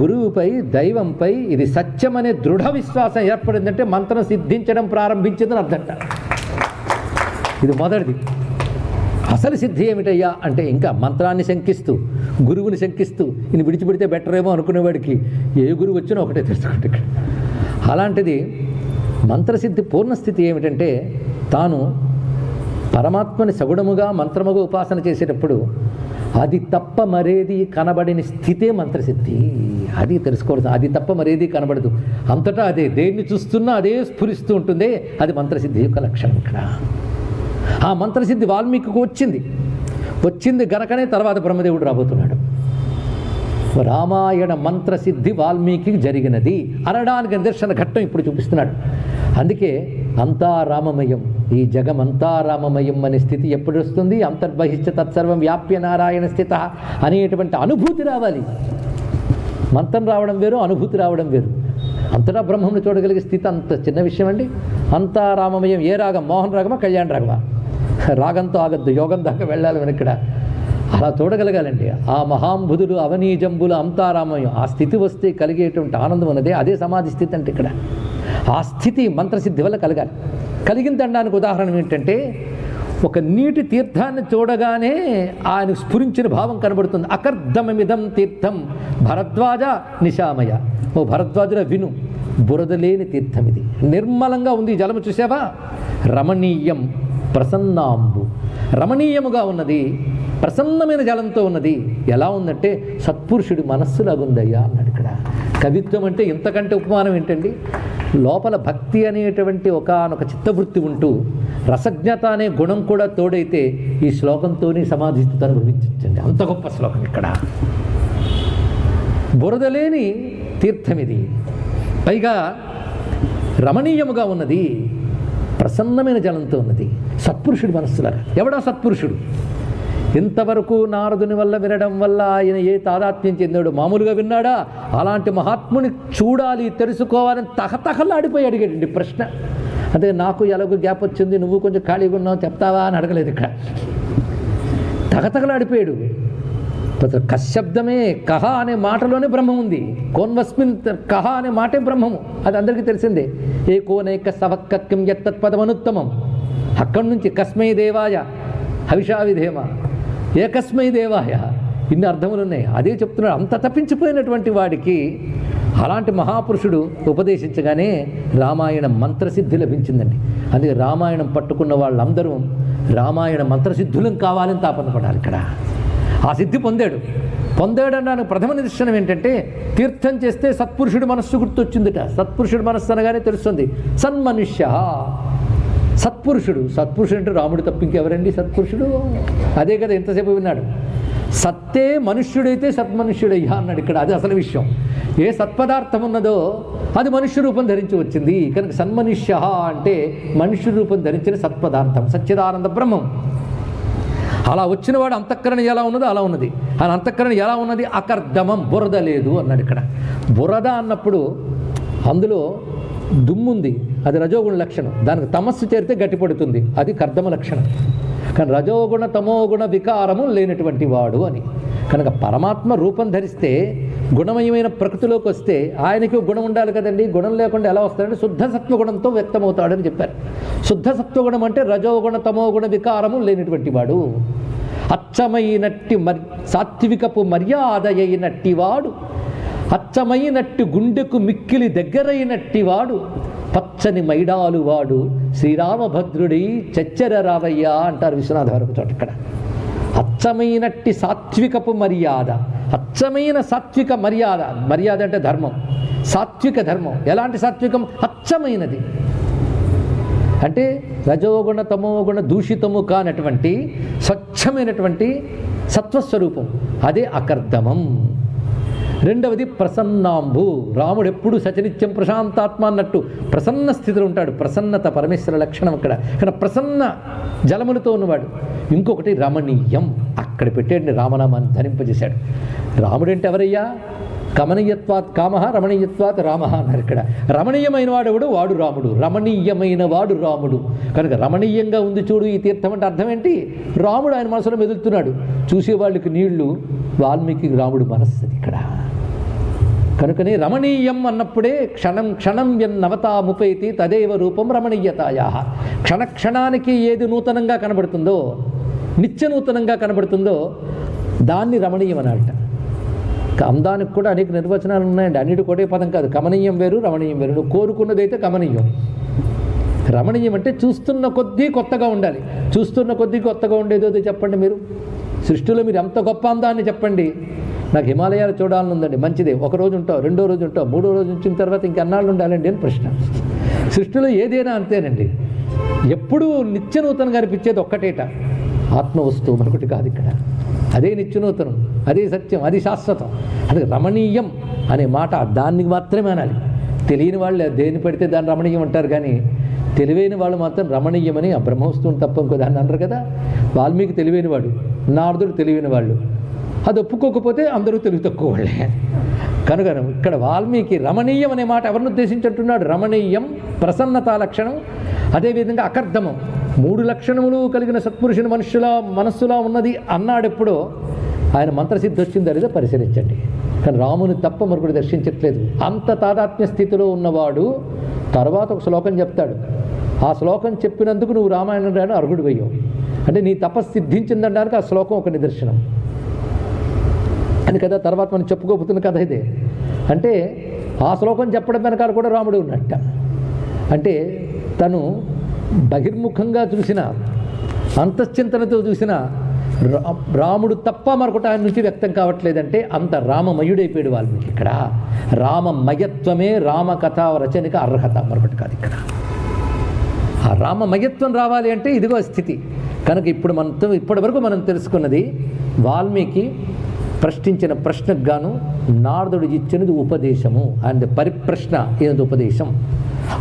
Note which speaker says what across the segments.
Speaker 1: గురువుపై దైవంపై ఇది సత్యం అనే దృఢ విశ్వాసం ఏర్పడిందంటే మంత్రం సిద్ధించడం ప్రారంభించిందని అర్థంట ఇది మొదటిది. అసలు సిద్ధి ఏమిటయ్యా? అంటే ఇంకా మంత్రాన్ని శంకిస్తూ గురువుని శంకిస్తూ ఇది విడిచిపెడితే బెటర్ ఏమో అనుకునేవాడికి ఏ గురువు వచ్చినా ఒకటే తెలుసుకోండి ఇక్కడ. అలాంటిది మంత్రసిద్ధి పూర్ణస్థితి ఏమిటంటే తాను పరమాత్మని సగుణముగా మంత్రముగా ఉపాసన చేసేటప్పుడు అది తప్ప మరేది కనబడిన స్థితే మంత్రసిద్ధి. అది తెలుసుకోవడం అది తప్ప మరేది కనబడదు. అంతటా అదే దేన్ని చూస్తున్నా అదే స్ఫురిస్తూ ఉంటుందే. అది మంత్రసిద్ధి యొక్క లక్షణం ఇక్కడ. ఆ మంత్రసిద్ధి వాల్మీకి వచ్చింది. వచ్చింది గనకనే తర్వాత బ్రహ్మదేవుడు రాబోతున్నాడు. రామాయణ మంత్రసిద్ధి వాల్మీకి జరిగినది. అనడానికి నిదర్శన ఘట్టం ఇప్పుడు చూపిస్తున్నాడు. అందుకే అంతా రామమయం ఈ జగమంతా రామమయం అనే స్థితి ఎప్పుడు వస్తుంది? అంతర్బహిష్ట తత్సర్వం వ్యాప్య నారాయణ స్థిత అనేటువంటి అనుభూతి రావాలి. మంత్రం రావడం వేరు అనుభూతి రావడం వేరు. అంతటా బ్రహ్మను చూడగలిగే స్థితి అంత చిన్న విషయం అండి అంతా రామమయం ఏ రాగం? మోహన్ రాగమా కళ్యాణ రాగమా? రాగంతో ఆగద్దు యోగం దాకా వెళ్ళాలి మనం ఇక్కడ అలా చూడగలగాలండి. ఆ మహాంబుధులు అవనీజంబులు అంతారామయం ఆ స్థితి వస్తే కలిగేటువంటి ఆనందం ఉన్నదే అదే సమాధి స్థితి అంటే ఇక్కడ. ఆ స్థితి మంత్రసిద్ధి వల్ల కలగాలి. కలిగిందనడానికి ఉదాహరణ ఏంటంటే ఒక నీటి తీర్థాన్ని చూడగానే ఆయన స్ఫురించిన భావం కనబడుతుంది. అకర్ధమమిదం తీర్థం భరద్వాజ నిశామయ. ఓ భరద్వాజుల విను బురద లేని తీర్థం ఇది నిర్మలంగా ఉంది జలము చూసావా? రమణీయం ప్రసన్నాంబు. రమణీయముగా ఉన్నది ప్రసన్నమైన జలంతో ఉన్నది. ఎలా ఉందంటే సత్పురుషుడి మనస్సులాగుందయ్యా అన్నాడు ఇక్కడ. కవిత్వం అంటే ఇంతకంటే ఉపమానం ఏంటండి? లోపల భక్తి అనేటువంటి ఒకనొక చిత్తవృత్తి ఉంటూ రసజ్ఞత అనే గుణం కూడా తోడైతే ఈ శ్లోకంతోనే సమాధి స్థితి అనుభవించండి అంత గొప్ప శ్లోకం ఇక్కడ. బురదలేని తీర్థం ఇది. పైగా రమణీయముగా ఉన్నది ప్రసన్నమైన జలంతో ఉన్నది. సత్పురుషుడు మనస్సులాగా. ఎవడా సత్పురుషుడు? ఇంతవరకు నారదుని వల్ల వినడం వల్ల ఆయన ఏ తాదాత్మ్యం చెందాడు మామూలుగా విన్నాడా? అలాంటి మహాత్ముని చూడాలి తెలుసుకోవాలని తహతహలాడిపోయి అడిగాడండి ప్రశ్న. అదే నాకు ఎలాగో గ్యాప్ వచ్చింది నువ్వు కొంచెం ఖాళీగా ఉన్నావు చెప్తావా అని అడగలేదు ఇక్కడ. తగతగలాడిపోయాడు అసలు కశబ్దమే కహ అనే మాటలోనే బ్రహ్మం ఉంది. కోన్వస్మిన్ కహ అనే మాటే బ్రహ్మము. అది అందరికీ తెలిసిందే. ఏ కోనేక సవక్కం ఎత్తత్పదమనుత్తమం అక్కడి నుంచి కస్మై దేవాయ హవిషా విధేమ. ఏకస్మై దేవాయ. ఇన్ని అర్థములు ఉన్నాయి అదే చెప్తున్నాడు. అంత తప్పించిపోయినటువంటి వాడికి అలాంటి మహాపురుషుడు ఉపదేశించగానే రామాయణ మంత్రసిద్ధి లభించిందండి. అందుకే రామాయణం పట్టుకున్న వాళ్ళందరూ రామాయణ మంత్రసిద్ధులం కావాలని తాపన పడాలి ఇక్కడ. ఆ సిద్ధి పొందాడు. పొందాడన్నాను ప్రథమ నిదర్శనం ఏంటంటే తీర్థం చేస్తే సత్పురుషుడి మనస్సు గుర్తొచ్చిందిట. సత్పురుషుడి మనస్సు అనగానే తెలుస్తుంది. సన్మనుష్య సత్పురుషుడు. సత్పురుషుడు అంటే రాముడు తప్ప ఇంకెవరండి సత్పురుషుడు? అదే కదా ఎంతసేపు విన్నాడు. సత్తే మనుష్యుడైతే సత్మనుష్యుడయ్యా అన్నాడు ఇక్కడ. అది అసలు విషయం. ఏ సత్పదార్థం ఉన్నదో అది మనుష్య రూపం ధరించి వచ్చింది. కనుక సన్మనుష్య అంటే మనుష్య రూపం ధరించిన సత్పదార్థం. సచ్చిదానంద బ్రహ్మం. అలా వచ్చిన వాడు అంతఃకరణ ఎలా ఉన్నదో అలా ఉన్నది. ఆ అంతఃకరణ ఎలా ఉన్నది? అకర్ధమం బురద లేదు అన్నాడు ఇక్కడ. బురద అన్నప్పుడు అందులో దుమ్ముంది. అది రజోగుణ లక్షణం. దానికి తమస్సు చేరితే గట్టిపడుతుంది అది కర్దమ లక్షణం. కానీ రజోగుణ తమోగుణ వికారము లేనటువంటి వాడు అని. కనుక పరమాత్మ రూపం ధరిస్తే గుణమయమైన ప్రకృతిలోకి వస్తే ఆయనకి గుణం ఉండాలి కదండి. గుణం లేకుండా ఎలా వస్తాడంటే శుద్ధ సత్వగుణంతో వ్యక్తమవుతాడని చెప్పారు. శుద్ధ సత్వగుణం అంటే రజోగుణ తమోగుణ వికారము లేనటువంటి వాడు. అచ్చమైనట్టి మర్ సాత్వికపు మర్యాద అయినట్టి వాడు. అచ్చమైనట్టి గుండెకు మిక్కిలి దగ్గరైనట్టి వాడు. పచ్చని మైడాలు వాడు. శ్రీరామభద్రుడి చచ్చర రావయ్యా అంటారు విశ్వనాథ వరకు చోట ఇక్కడ. అచ్చమైనట్టి సాత్వికపు మర్యాద. అచ్చమైన సాత్విక మర్యాద. మర్యాద అంటే ధర్మం. సాత్విక ధర్మం. ఎలాంటి సాత్వికం? అచ్చమైనది. అంటే రజోగుణ తమోగుణ దూషితము కానటువంటి స్వచ్ఛమైనటువంటి సత్వస్వరూపం. అదే అకర్దమం. రెండవది ప్రసన్నాంబు. రాముడు ఎప్పుడు సచనిత్యం ప్రశాంతాత్మ అన్నట్టు ప్రసన్న స్థితిలో ఉంటాడు. ప్రసన్నత పరమేశ్వర లక్షణం ఇక్కడ కానీ ప్రసన్న జలములతో ఉన్నవాడు. ఇంకొకటి రమణీయం. అక్కడ పెట్టేడిని రామనామాన్ని ధరింపజేశాడు. రాముడు ఎవరయ్యా? కమనీయత్వాత్ కామ రమణీయత్వాత్ రామ అన్నారు ఇక్కడ. రమణీయమైన వాడెవడు వాడు రాముడు. రమణీయమైన వాడు రాముడు. కనుక రమణీయంగా ఉంది చూడు ఈ తీర్థం అంటే అర్థం ఏంటి? రాముడు ఆయన మనసులో మెదులుతున్నాడు. చూసే వాళ్ళకి నీళ్ళు వాల్మీకి రాముడు మనస్సు ఇక్కడ. కనుకనే రమణీయం అన్నప్పుడే క్షణం క్షణం ఎన్నవతాముపైతి తదేవ రూపం రమణీయతాయా. క్షణ క్షణానికి ఏది నూతనంగా కనబడుతుందో నిత్య నూతనంగా కనబడుతుందో దాన్ని రమణీయం అనాలట. అందానికి కూడా అనేక నిర్వచనాలు ఉన్నాయండి. అన్నిటి ఒకటే పదం కాదు. కమనీయం వేరు రమణీయం వేరు. నువ్వు కోరుకున్నదైతే కమనీయం. రమణీయం అంటే చూస్తున్న కొద్దీ కొత్తగా ఉండాలి. చూస్తున్న కొద్దీ కొత్తగా ఉండేదో చెప్పండి మీరు? సృష్టిలో మీరు ఎంత గొప్ప అందాన్ని చెప్పండి. నాకు హిమాలయాలు చూడాలని ఉందండి. మంచిదే. ఒక రోజు ఉంటావు రెండో రోజు ఉంటావు మూడో రోజు ఉంచిన తర్వాత ఇంకెన్నాళ్ళు ఉండాలండి అని ప్రశ్న. సృష్టిలో ఏదైనా అంతేనండి. ఎప్పుడూ నిత్య నూతనంగా అనిపించేది ఒక్కటేట. ఆత్మ వస్తువు మరొకటి కాదు ఇక్కడ. అదే నిత్యనూతనం అదే సత్యం అది శాశ్వతం. అది రమణీయం అనే మాట దానికి మాత్రమే అనాలి. తెలియని వాళ్ళు దేని పడితే దాన్ని రమణీయం అంటారు కానీ తెలివైన వాళ్ళు మాత్రం రమణీయమని ఆ బ్రహ్మవస్తువుని తప్ప ఇంకో దాన్ని అన్నారు కదా. వాల్మీకి తెలివైన వాడు నారదుడు తెలివైన వాళ్ళు. అది ఒప్పుకోకపోతే అందరూ తెలివి తక్కువ వాళ్ళే. కనుక ఇక్కడ వాల్మీకి రమణీయం అనే మాట ఎవరిని ఉద్దేశించుంటున్నాడు రమణీయం ప్రసన్నతా లక్షణం అదేవిధంగా అకర్ధమం. మూడు లక్షణములు కలిగిన సత్పురుషుని మనుషుల మనస్సులా ఉన్నది అన్నాడెప్పుడో ఆయన మంత్రసిద్ధి వచ్చిందో లేదో పరిశీలించండి. కానీ రాముని తప్ప మరొకటి దర్శించట్లేదు. అంత తాదాత్మ్య స్థితిలో ఉన్నవాడు తర్వాత ఒక శ్లోకం చెప్తాడు. ఆ శ్లోకం చెప్పినందుకు నువ్వు రామాయణం రాయడం అర్హుడు అయ్యావు అంటే నీ తపస్సు సిద్ధించిందనడానికి ఆ శ్లోకం ఒక నిదర్శనం. అని కదా తర్వాత మనం చెప్పుకోబోతున్న కథ ఇదే. అంటే ఆ శ్లోకం చెప్పడం వెనకాల కూడా రాముడు ఉన్నట్ట. అంటే తను బహిర్ముఖంగా చూసిన అంతశ్చింతనతో చూసిన రా- రాముడు తప్ప మరొకటి ఆయన నుంచి వ్యక్తం కావట్లేదంటే అంత రామమయుడైపోయాడు వాల్మీకి ఇక్కడ. రామమయత్వమే రామకథ రచనకి అర్హత మరొకటి కాదు ఇక్కడ. ఆ రామమయత్వం రావాలి అంటే ఇదిగో స్థితి. కనుక ఇప్పుడు మనతో ఇప్పటి వరకు మనం తెలుసుకున్నది వాల్మీకి ప్రశ్నించిన ప్రశ్నకు గాను నారదుడు ఇచ్చినది ఉపదేశము. అండ్ పరిప్రశ్న ఏది ఉపదేశం?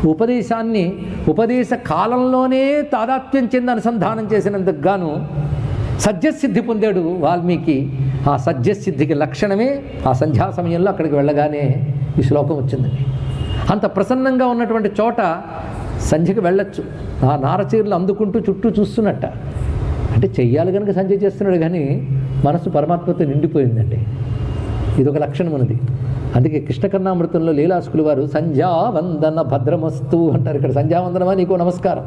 Speaker 1: ఉపదేశాన్ని ఉపదేశ కాలంలోనే తాదాత్మ్యం చెంది అనుసంధానం చేసినందుకు గాను సద్యసిద్ధి పొందాడు వాల్మీకి. ఆ సద్యసిద్ధికి లక్షణమే ఆ సంధ్యా సమయంలో అక్కడికి వెళ్ళగానే ఈ శ్లోకం వచ్చిందండి అంత ప్రసన్నంగా ఉన్నటువంటి చోట సంధ్యకి వెళ్ళొచ్చు. ఆ నారచీరలు అందుకుంటూ చుట్టూ చూస్తున్నట్ట. అంటే చెయ్యాలి కనుక సంధ్య చేస్తున్నాడు కానీ మనసు పరమాత్మతో నిండిపోయిందండి. ఇది ఒక లక్షణం ఉన్నది అందుకే కృష్ణకన్నామృతంలో లీలాసుకులు వారు సంధ్యావందన భద్రమస్తు అంటారు ఇక్కడ. సంధ్యావందనమా? నీకో నమస్కారం.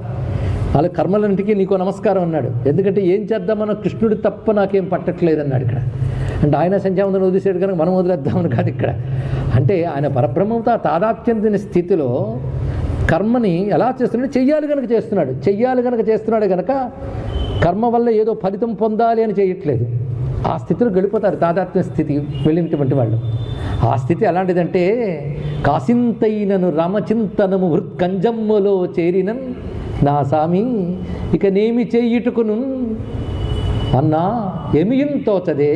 Speaker 1: వాళ్ళ కర్మలన్నింటికీ నీకో నమస్కారం అన్నాడు. ఎందుకంటే ఏం చేద్దామన్న కృష్ణుడు తప్ప నాకేం పట్టట్లేదు అన్నాడు ఇక్కడ. అంటే ఆయన సంధ్యావందనం వదిలేసాడు కనుక మనం వదిలేద్దామని కాదు ఇక్కడ. అంటే ఆయన పరబ్రహ్మంతో ఆ స్థితిలో కర్మని ఎలా చేస్తున్నాడు? చెయ్యాలి కనుక చేస్తున్నాడు. చెయ్యాలి కనుక చేస్తున్నాడు కనుక కర్మ వల్ల ఏదో ఫలితం పొందాలి అని చేయట్లేదు. ఆ స్థితిలో గడిపోతారు. తాదాత్మ్య స్థితి వెళ్ళినటువంటి వాళ్ళు. ఆ స్థితి ఎలాంటిదంటే కాసింతైనను రామచింతనము హృత్కంజమ్ములో చేరినన్ నా సామి ఇక నేమి చేయుటకును? అన్నా ఎమియున్ తోచదే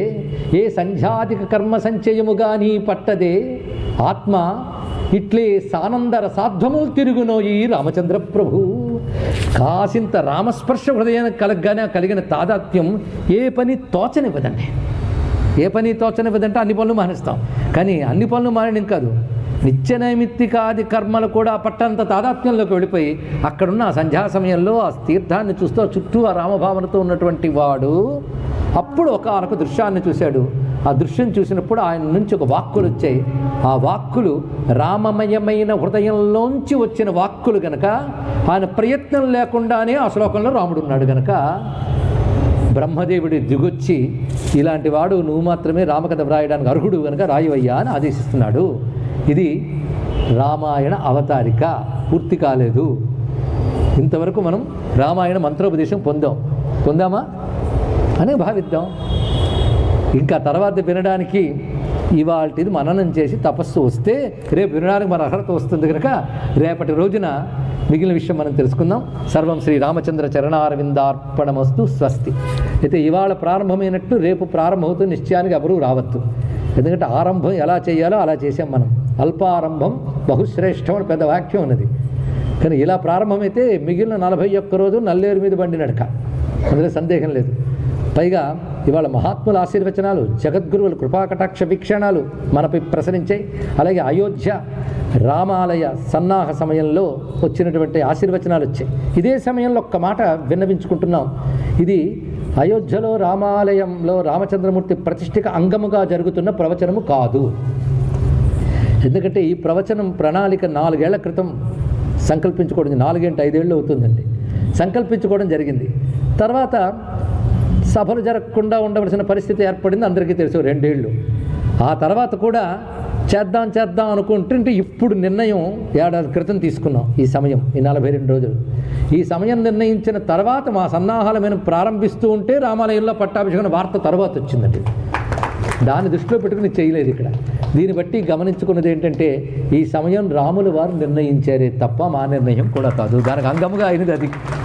Speaker 1: ఏ సంధ్యాధిక కర్మ సంచయముగా నీ పట్టదే? ఆత్మ ఇట్లే సానందర సాధ్వములు తిరుగునోయి రామచంద్ర ప్రభు. కాసింత రామస్పర్శ హృదయానికి కలగగానే కలిగిన తాదాత్యం ఏ పని తోచనివ్వదండి ఏ పని తోచని విధంటే అన్ని పనులు మానేస్తాం. కానీ అన్ని పనులు మానేయడం కాదు. నిత్య నైమిత్తికాది కర్మలు కూడా పట్టంత తాదాత్మ్యంలోకి వెళ్ళిపోయి అక్కడున్న ఆ సంధ్యా సమయంలో ఆ తీర్థాన్ని చూస్తూ చుట్టూ ఆ రామభావనతో ఉన్నటువంటి వాడు అప్పుడు ఒక ఆనొక దృశ్యాన్ని చూశాడు. ఆ దృశ్యం చూసినప్పుడు ఆయన నుంచి ఒక వాక్కులు వచ్చాయి. ఆ వాక్కులు రామమయమైన హృదయంలోంచి వచ్చిన వాక్కులు గనక ఆయన ప్రయత్నం లేకుండానే ఆ శ్లోకంలో రాముడు ఉన్నాడు గనక బ్రహ్మదేవుడి దిగొచ్చి ఇలాంటి వాడు నువ్వు మాత్రమే రామకథ వ్రాయడానికి అర్హుడు కనుక రాయవయ్యా అని ఆదేశిస్తున్నాడు. ఇది రామాయణ అవతారిక. పూర్తి కాలేదు. ఇంతవరకు మనం రామాయణ మంత్రోపదేశం పొందాం. పొందామా? అని భావిద్దాం. ఇంకా తర్వాత వినడానికి ఇవాళది మననం చేసి తపస్సు వస్తే రేపు వినడానికి మన అర్హత వస్తుంది కనుక రేపటి రోజున మిగిలిన విషయం మనం తెలుసుకుందాం. సర్వం శ్రీ రామచంద్ర చరణారవిందార్పణమస్తు స్వస్తి. అయితే ఇవాళ ప్రారంభమైనట్టు రేపు ప్రారంభమవుతూ నిశ్చయానికి ఎవరూ రావద్దు. ఎందుకంటే ఆరంభం ఎలా చేయాలో అలా చేసాం మనం. అల్పారంభం బహుశ్రేష్టం అని పెద్ద వాక్యం ఉన్నది. కానీ ఇలా ప్రారంభమైతే మిగిలిన నలభై ఒక్క రోజు నల్లేరు మీద బండి నడక. అందులో సందేహం లేదు. పైగా ఇవాళ మహాత్ముల ఆశీర్వచనాలు జగద్గురువుల కృపాకటాక్ష వీక్షణాలు మనపై ప్రసరించాయి. అలాగే అయోధ్య రామాలయ సన్నాహ సమయంలో వచ్చినటువంటి ఆశీర్వచనాలు వచ్చాయి. ఇదే సమయంలో ఒక్క మాట విన్నవించుకుంటున్నాం. ఇది అయోధ్యలో రామాలయంలో రామచంద్రమూర్తి ప్రతిష్ఠిక అంగముగా జరుగుతున్న ప్రవచనము కాదు. ఎందుకంటే ఈ ప్రవచనం ప్రణాళిక నాలుగేళ్ళ క్రితం సంకల్పించుకోవడం నాలుగేంటి ఐదేళ్ళు అవుతుందండి. సంకల్పించుకోవడం జరిగింది. తర్వాత సభలు జరగకుండా ఉండవలసిన పరిస్థితి ఏర్పడింది అందరికీ తెలుసు రెండేళ్ళు. ఆ తర్వాత కూడా చేద్దాం చేద్దాం అనుకుంటుంటే ఇప్పుడు నిర్ణయం ఏడాది క్రితం తీసుకున్నాం ఈ సమయం ఈ నలభై రెండు రోజులు. ఈ సమయం నిర్ణయించిన తర్వాత మా సన్నాహాలు మేము ప్రారంభిస్తూ ఉంటే రామాలయంలో పట్టాభిషేకం వార్త తర్వాత వచ్చిందండి. దాన్ని దృష్టిలో పెట్టుకుని చేయలేదు ఇక్కడ. దీన్ని బట్టి గమనించుకున్నది ఏంటంటే ఈ సమయం రాముల వారు నిర్ణయించారే తప్ప మా నిర్ణయం కూడా కాదు. దానికి అంగముగా అయినది అది.